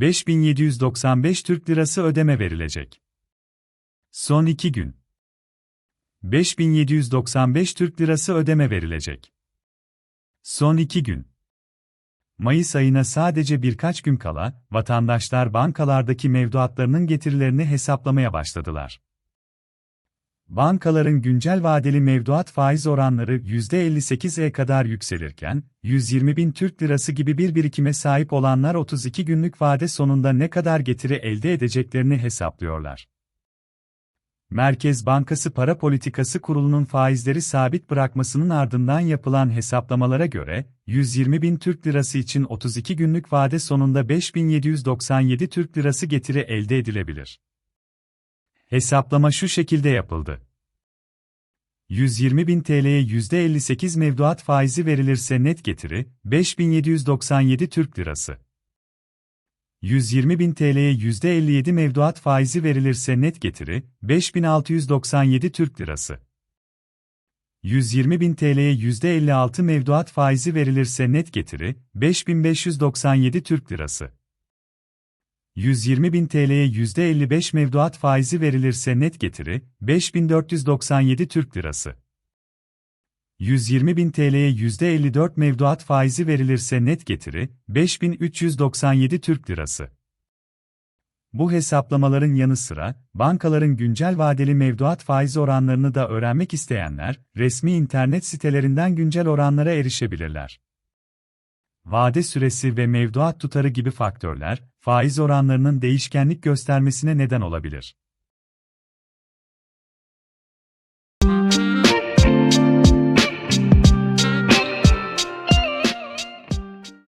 5795 Türk Lirası ödeme verilecek. Son 2 gün. 5795 Türk Lirası ödeme verilecek. Son 2 gün. Mayıs ayına sadece birkaç gün kala, vatandaşlar bankalardaki mevduatlarının getirilerini hesaplamaya başladılar. Bankaların güncel vadeli mevduat faiz oranları %58'e kadar yükselirken, 120 bin Türk lirası gibi bir birikime sahip olanlar 32 günlük vade sonunda ne kadar getiri elde edeceklerini hesaplıyorlar. Merkez Bankası Para Politikası Kurulu'nun faizleri sabit bırakmasının ardından yapılan hesaplamalara göre, 120 bin Türk lirası için 32 günlük vade sonunda 5797 Türk lirası getiri elde edilebilir. Hesaplama şu şekilde yapıldı. 120 bin TL'ye %58 mevduat faizi verilirse net getiri, 5797 Türk lirası. 120 bin TL'ye %57 mevduat faizi verilirse net getiri, 5697 Türk lirası. 120 bin TL'ye %56 mevduat faizi verilirse net getiri, 5597 Türk lirası. 120 bin TL'ye %55 mevduat faizi verilirse net getiri, 5497 Türk lirası. 120 bin TL'ye %54 mevduat faizi verilirse net getiri, 5397 Türk lirası. Bu hesaplamaların yanı sıra, bankaların güncel vadeli mevduat faizi oranlarını da öğrenmek isteyenler, resmi internet sitelerinden güncel oranlara erişebilirler. Vade süresi ve mevduat tutarı gibi faktörler, faiz oranlarının değişkenlik göstermesine neden olabilir.